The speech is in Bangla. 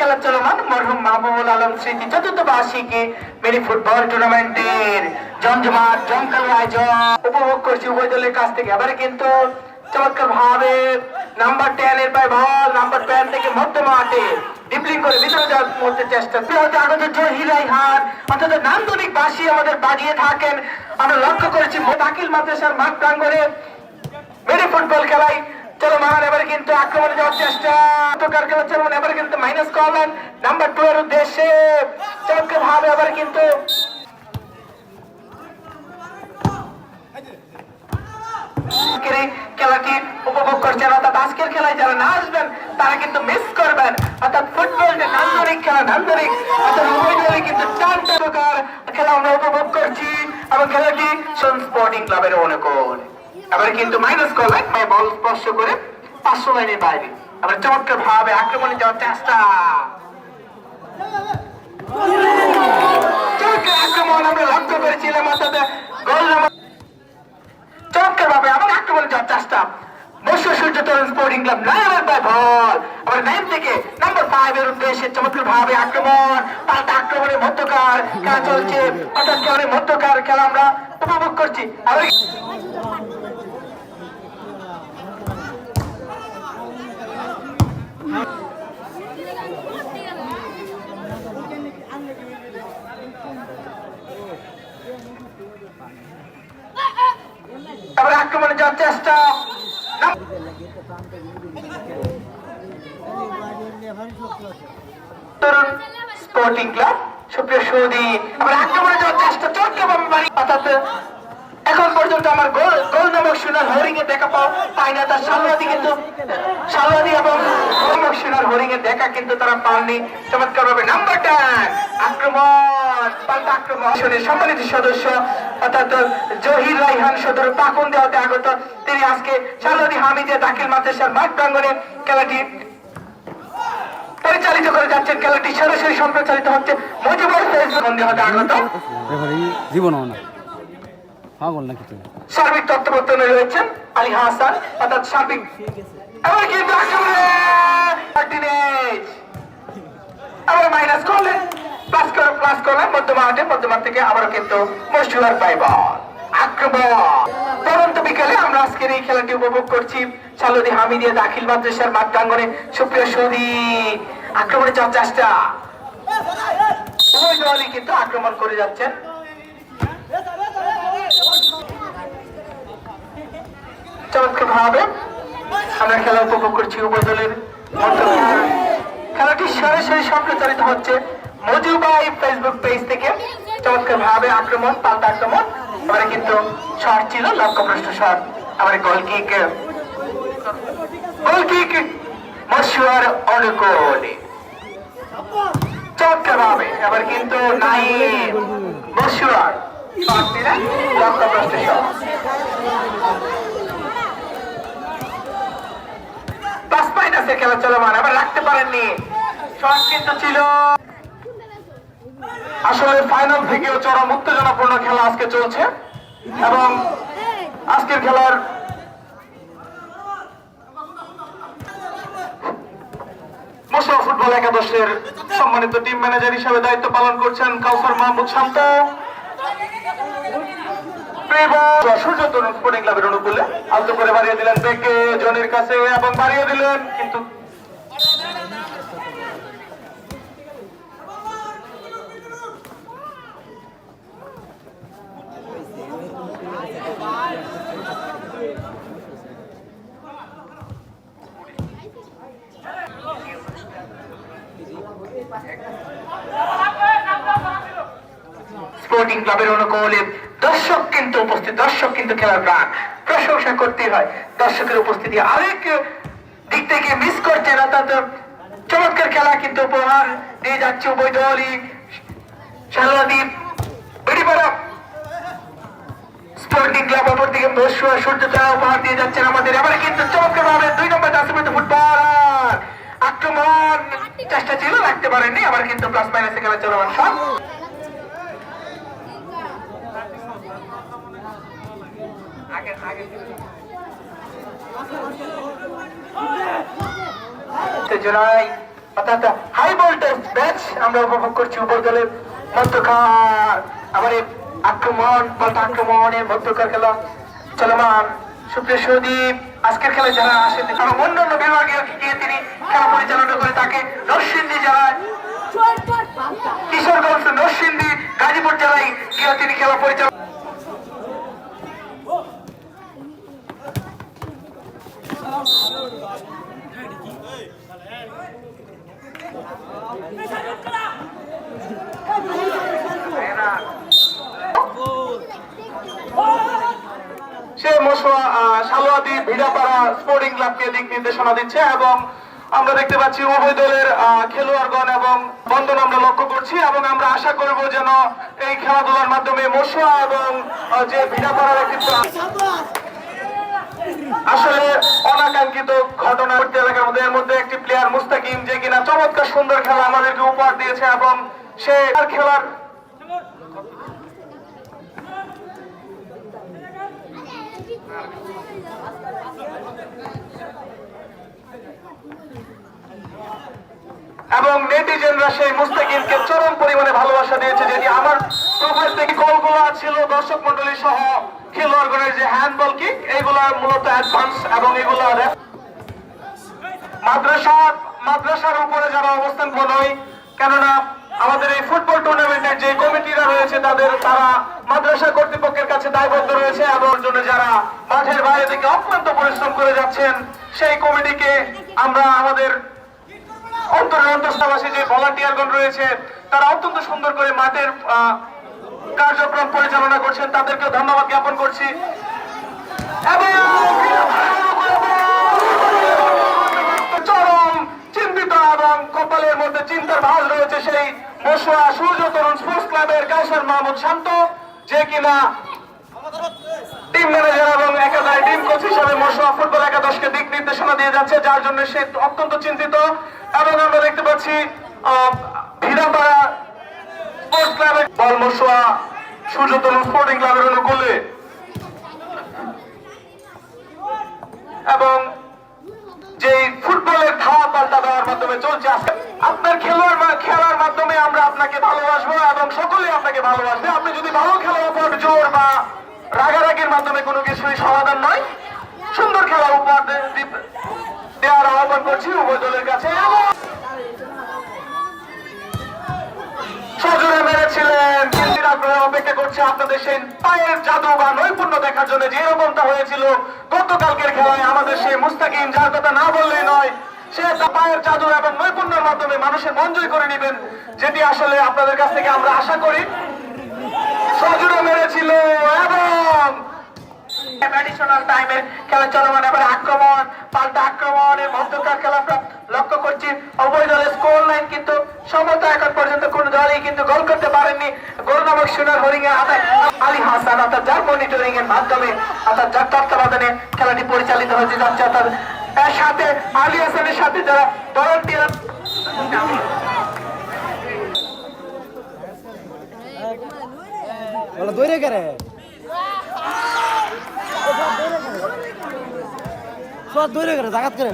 খেলা চলমান মরহুম মাহবুবুল আলম স্মৃতি চতুর্থ বার্ষিকী মিনি ফুটবল টুর্নামেন্টের জমজমাট, জমকালো আয়োজন উপভোগ করছি উভয় দলের কাছ থেকে। এবারে কিন্তু চমৎকার ভাবে নাম্বার টেন এর পায় নাম্বার টেন থেকে করে ভিতরে যাওয়ার মধ্যে চেষ্টা। আগত অর্থাৎ নান্দনিক বাসী আমাদের বাজিয়ে থাকেন। আমরা লক্ষ্য করেছি দাখিল মাদ্রাসার মাঠ প্রাঙ্গণে মেরে ফুটবল খেলায় চলো খেলায় যারা না আসবেন, তারা কিন্তু মিস করবেন। অর্থাৎ ফুটবল যে নান্দনিক খেলা, নান্দনিক, অর্থাৎ কিন্তু টান টানকার খেলা আমরা উপভোগ করছি। এবং খেলাটি সন স্পোর্টিং ক্লাবের অনুকূল। এবার কিন্তু মাইনাস করলেন বল স্পর্শ করে পাঁচশো লাইনের বাইরে। আবার চমৎকার ভাবে আক্রমণে যাওয়ার চেষ্টা। আক্রমণ, আমরা ভাবে আবার আক্রমণ বল আবার নাইম থেকে নাম্বার ভাবে আক্রমণ। আক্রমণের আমরা উপভোগ করছি। আবার আবার আক্রমণে যাওয়ার চেষ্টা। স্পোর্টিং ক্লাব, সুপ্রিয় সৌদি আবার আক্রমণে যাওয়ার চেষ্টা, চটকে বাড়ি। অর্থাৎ এখন পর্যন্ত আমার গোল গোল নামক সোনার হরিং এর দেখা পাও তাই না তার সালওয়াদি কিন্তু সালওয়াদি এবং গোল নামক সোনার হরিং এর দেখা কিন্তু তারা পাননি। চমৎকার ভাবে নাম্বার আক্রমণ। পাল্টা আক্রমণ সম্মানিত সদস্য অর্থাৎ জহির রাইহান সদর পাকুন দেওয়াতে আগত। তিনি আজকে সালওয়াদি হামিদে দাখিল মাদ্রাসার মাঠ প্রাঙ্গনে খেলাটি পরিচালিত করে যাচ্ছেন। খেলাটি সরাসরি সম্প্রচারিত হচ্ছে মজিবর ফেসবুক বন্ধে হতে আগত। জীবন পাগল নাকি তুমি সার্বিক তত্ত্বাবধানে রয়েছেন আলী হাসান অর্থাৎ সার্বিক এবার কিন্তু আক্রমণে আবার মাইনাস করলেন। প্লাস করে প্লাস করলেন মধ্যমাঠে মধ্যমাঠ থেকে আবারও কিন্তু মশুয়ার পাই বল আক্রমণ। পরন্ত বিকালে আমরা খেলা উপভোগ করছি উভয় দলের খেলাটি সরাসরি সম্প্রচারিত হচ্ছে। মজুবাই ফেসবুক পেজ থেকে চমৎকার ভাবে আক্রমণ, পাল্টা আক্রমণ। কিন্তু ছিল মশুয়ার নাই চলমান আবার রাখতে পারেননি। শট কিন্তু ছিল। আসলে ফাইনাল থেকেও চরম উত্তেজনাপূর্ণ খেলা আজকে চলছে। এবং আজকের খেলার ফুটবল একাদশের সম্মানিত টিম ম্যানেজার হিসেবে দায়িত্ব পালন করছেন কাউসার মাহমুদ শান্ত। সূর্য স্পোর্টিং ক্লাবের অনুকূলে আলতো করে বাড়িয়ে দিলেন বেকে জনের কাছে এবং বাড়িয়ে দিলেন, কিন্তু স্পোর্টিং ক্লাবের অনুকূলে দর্শক কিন্তু উপস্থিত, দর্শক কিন্তু খেলার প্রাণ। প্রশংসা করতে হয়। দর্শকের উপস্থিতি আরেক দিক থেকে মিস করছেন, অর্থাৎ চমৎকার খেলা কিন্তু উপহার দিয়ে যাচ্ছে উভয় দলই। আমাদের। এবারে কিন্তু চমৎকার ভাবে দুই নম্বর জাসিমিত ফুটবল আক্রমণ! চেষ্টা ছিল, রাখতে পারেননি, আবার কিন্তু প্লাস মাইনাসে উত্তেজনায় অর্থাৎ হাই আমরা উপভোগ করছি আবার এই আক্রমণ পাল্টা আক্রমণের মধ্যকার খেলা চলমান। সুপ্রিয় সুদীপ আজকের খেলায় যারা আসেন এবং অন্যান্য বিভাগীয় গিয়ে তিনি খেলা পরিচালনা করে তাকে নরসিংদী জেলায় কিশোরগঞ্জ নরসিংদী গাজীপুর জেলায় গিয়ে তিনি খেলা পরিচালনা সে মশোয়া সালোয়াদি ভিড়াপাড়া স্পোর্টিং ক্লাবকে দিক নির্দেশনা দিচ্ছে এবং আমরা দেখতে পাচ্ছি উভয় দলের খেলোয়াড়গণ এবং বন্ধন আমরা লক্ষ্য করছি এবং আমরা আশা করব যেন এই খেলাধুলার মাধ্যমে মশোয়া এবং যে ভিড়াপাড়ার একটি আসলে অনাকাঙ্ক্ষিত ঘটনা ঘটতে এলাকার মধ্যে, এর মধ্যে একটি প্লেয়ার মুস্তাকিম যে কিনা চমৎকার সুন্দর খেলা আমাদেরকে উপহার দিয়েছে এবং সে খেলার এবং নেটিজেনরা সেই মুস্তাকিমকে চরম পরিমাণে ভালোবাসা দিয়েছে যেটি আমার প্রোফাইল থেকে কলগুলো ছিল, দর্শক মন্ডলী সহ খেলোয়াড়গণের যে হ্যান্ডবল কিক এইগুলো মূলত অ্যাডভান্স এবং এগুলো মাদ্রাসা, মাদ্রাসার উপরে যারা অবস্থান নয় কেননা আমাদের এই ফুটবল টুর্নামেন্টের যে কমিটিরা রয়েছে, তাদের, তারা মাদ্রাসা কর্তৃপক্ষের কাছে দায়বদ্ধ রয়েছে এবং জন্য যারা মাঠের বাইরে থেকে অক্লান্ত পরিশ্রম করে যাচ্ছেন, সেই কমিটিকে আমরা আমাদের অন্তরের অন্তঃস্থবাসী যে ভলান্টিয়ারগণ রয়েছে, তারা অত্যন্ত সুন্দর করে মাঠের কার্যক্রম পরিচালনা করছেন। তাদেরকে ধন্যবাদ জ্ঞাপন করছি। চরম চিন্তিত এবং কপালের মধ্যে চিন্তার ভাঁজ রয়েছে সেই মশুয়া সূর্য তরুণ স্পোর্টস ক্লাবের কাউসার মাহমুদ শান্ত, যে কিনা টিম ম্যানেজার এবং একাধারে টিম কোচ হিসেবে মশুয়া ফুটবল একাদশকে দিক নির্দেশনা দিয়ে যাচ্ছে, যার জন্য সে অত্যন্ত চিন্তিত। এবং আমরা দেখতে পাচ্ছি ভিড়াপাড়া স্পোর্টস ক্লাবের বল স্পোর্টিং ক্লাবের অনুকূলে। এবং যে ফুটবলের ধাওয়া পাল্টা দেওয়ার মাধ্যমে চলছে, আজকে আপনার খেলোয়াড় খেলার মাধ্যমে আমরা আপনাকে ভালোবাসবো এবং সকলে আপনাকে ভালোবাসবে। আপনি যদি ভালো খেলার উপর জোর বা রাগারাগির মাধ্যমে কোনো কিছুই সমাধান নয়। সুন্দর খেলা উপহার দেওয়ার আহ্বান করছি উভয় দলের কাছে জাদু এবং নৈপুণ্যের মাধ্যমে মানুষের মন জয় করে নেবেন, যেটি আসলে আপনাদের কাছ থেকে আমরা আশা করি। সজোরে মেরেছিল এবং অ্যাডিশনাল খেলা চলমান। এবার আক্রমণ, পাল্টা মধ্যকার লক্ষ্য করছি। উভয় দলের স্কোর লাইন কিন্তু সমতা এখন পর্যন্ত কোন দলই কিন্তু গোল করতে গোল নামক হরিং এর হাতে আলী হাসান অর্থাৎ যার মনিটরিং এর মাধ্যমে অর্থাৎ যার তত্ত্বাবধানে খেলাটি পরিচালিত হচ্ছে যাচ্ছে অর্থাৎ সাথে আলী হাসানের সাথে যারা ভলান্টিয়ার করে সব দৌড়ে করে জাগাত করে।